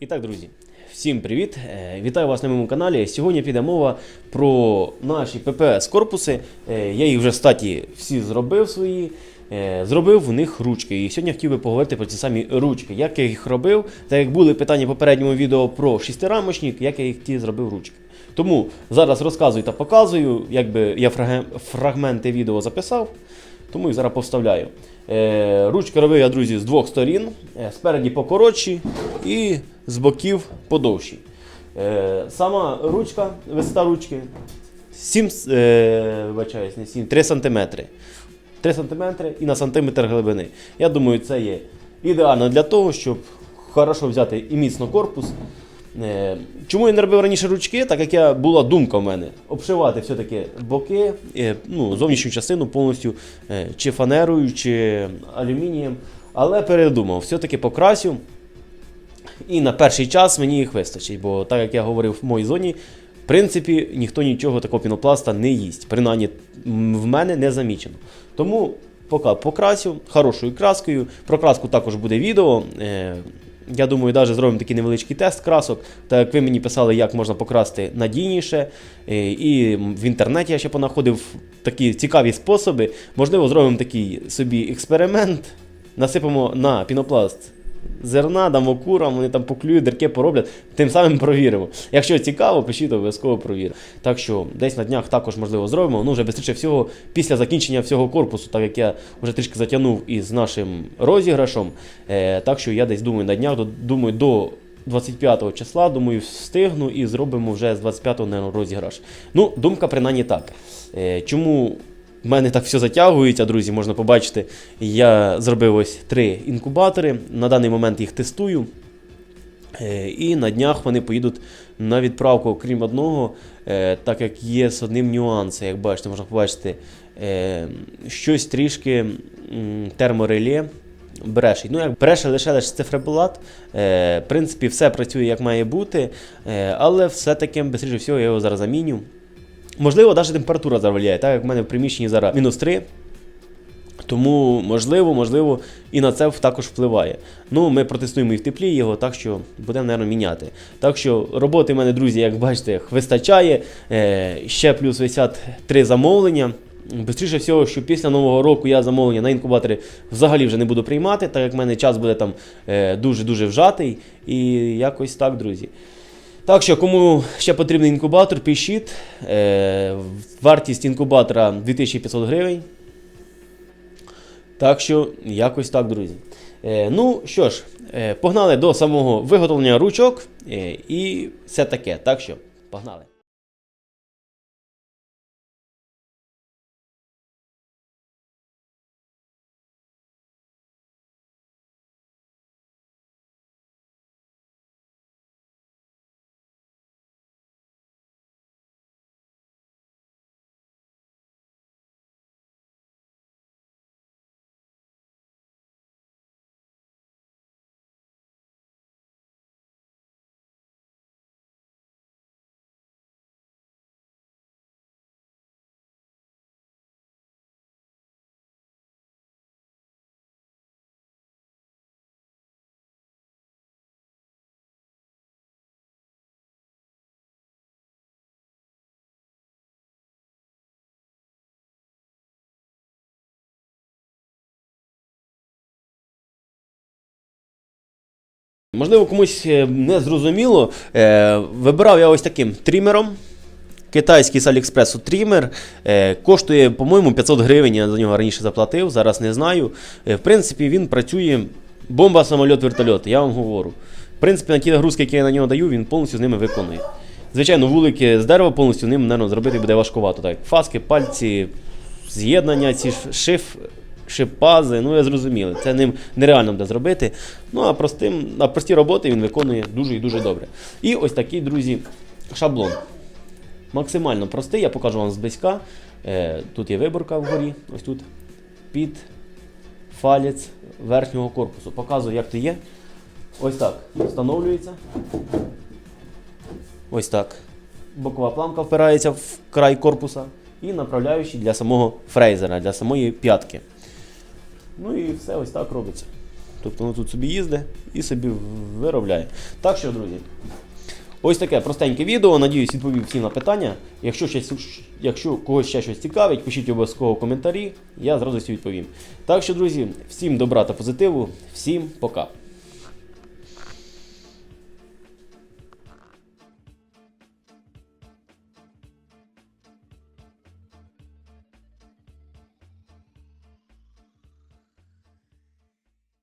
І так, друзі, всім привіт! Е, Вітаю вас на моєму каналі. Сьогодні піде мова про наші ППС корпуси. Е, Я їх вже в статі всі зробив свої. е, Зробив в них ручки. І сьогодні хотів би поговорити про ці самі ручки. Як я їх робив, так як були питання в попередньому відео про шестирамочник, як я їх ті зробив ручки. Тому зараз розказую та показую, якби я фрагменти відео записав, тому їх зараз повставляю. Е, ручки робив я, друзі, з двох сторін. Е, спереді покоротші і з боків подовші. Е, сама ручка, висота ручки 7, е, вибачаюсь, не 7, 3 см. 3 см і на сантиметр глибини. Я думаю, це є ідеально для того, щоб хорошо взяти і міцно корпус. Е, Чому я не робив раніше ручки? Так як я була думка в мене обшивати все-таки боки, е, ну, зовнішню частину повністю е, чи фанерою, чи алюмінієм. Але передумав, все-таки покрасю. І на перший час мені їх вистачить, бо так як я говорив в моїй зоні, в принципі, ніхто нічого такого пінопласта не їсть. Принаймні в мене не замічено. Тому поки покрасю хорошою краскою. Про краску також буде відео. Я думаю, навіть зробимо такий невеличкий тест красок. Так як ви мені писали, як можна покрасти надійніше. Е, І в інтернеті я ще понаходив такі цікаві способи. Можливо, зробимо такий собі експеримент. Насипемо на пінопласт зерна, дамо курам, вони там поклюють, дірки пороблять, тим самим провіримо. Якщо цікаво, пишіть, обов'язково провіримо. Так що десь на днях також можливо зробимо. Ну, вже швидше всього, після закінчення всього корпусу, так як я вже трішки затягнув із нашим розіграшом. Е, так що я десь думаю на днях, думаю, до 25 числа, думаю, встигну і зробимо вже з 25-го розіграш. Ну, думка принаймні так. Е, чому в мене так все затягується, друзі, можна побачити. Я зробив ось три інкубатори. На даний момент їх тестую. Е, І на днях вони поїдуть на відправку, крім одного, е, так як є з одним нюансом, як бачите, можна побачити, е, щось трішки термореле брешить. Ну, як бреше лише лише циферблат. Е, В принципі, все працює як має бути, але все-таки, швидше всього, я його зараз заміню. Можливо, навіть температура заваляє, так як в мене в приміщенні зараз мінус 3. Тому, можливо, можливо, і на це також впливає. Ну, ми протестуємо і в теплі його, так що будемо, мабуть, міняти. Так що роботи в мене, друзі, як бачите, вистачає. Е, ще плюс висять три замовлення. Бистріше всього, що після Нового року я замовлення на інкубаторі взагалі вже не буду приймати, так як в мене час буде там е, дуже-дуже вжатий. І якось так, друзі. Так що, кому ще потрібний інкубатор, пишіть. Е, вартість інкубатора 2500 гривень. Так що, якось так, друзі. Е, ну що ж, е, погнали до самого виготовлення ручок і все таке. Так що, погнали. Можливо, комусь е, не зрозуміло. Е, Вибирав я ось таким трімером. Китайський з Аліекспресу трімер. Е, коштує, по-моєму, 500 гривень. Я за нього раніше заплатив, зараз не знаю. В принципі, він працює бомба, самольот, вертольот, я вам говорю. В принципі, на ті нагрузки, які я на нього даю, він повністю з ними виконує. Звичайно, вулики з дерева повністю ним, мабуть, зробити буде важкувато. Так, фаски, пальці, з'єднання, ці шиф, шипази, ну я зрозуміли, це ним нереально буде зробити. Ну а простим, а прості роботи він виконує дуже і дуже добре. І ось такий, друзі, шаблон. Максимально простий, я покажу вам зблизька. Е, тут є виборка вгорі, ось тут під фалець верхнього корпусу. Показую, як то є. Ось так. Встановлюється. Ось так. Бокова планка впирається в край корпуса і направляючий для самого фрейзера, для самої п'ятки. Ну і все ось так робиться. Тобто воно тут собі їздить і собі виробляє. Так що, друзі, ось таке простеньке відео. Надіюсь, відповів всім на питання. Якщо, ще, якщо когось ще щось цікавить, пишіть обов'язково коментарі, я з радістю відповім. Так що, друзі, всім добра та позитиву, всім пока.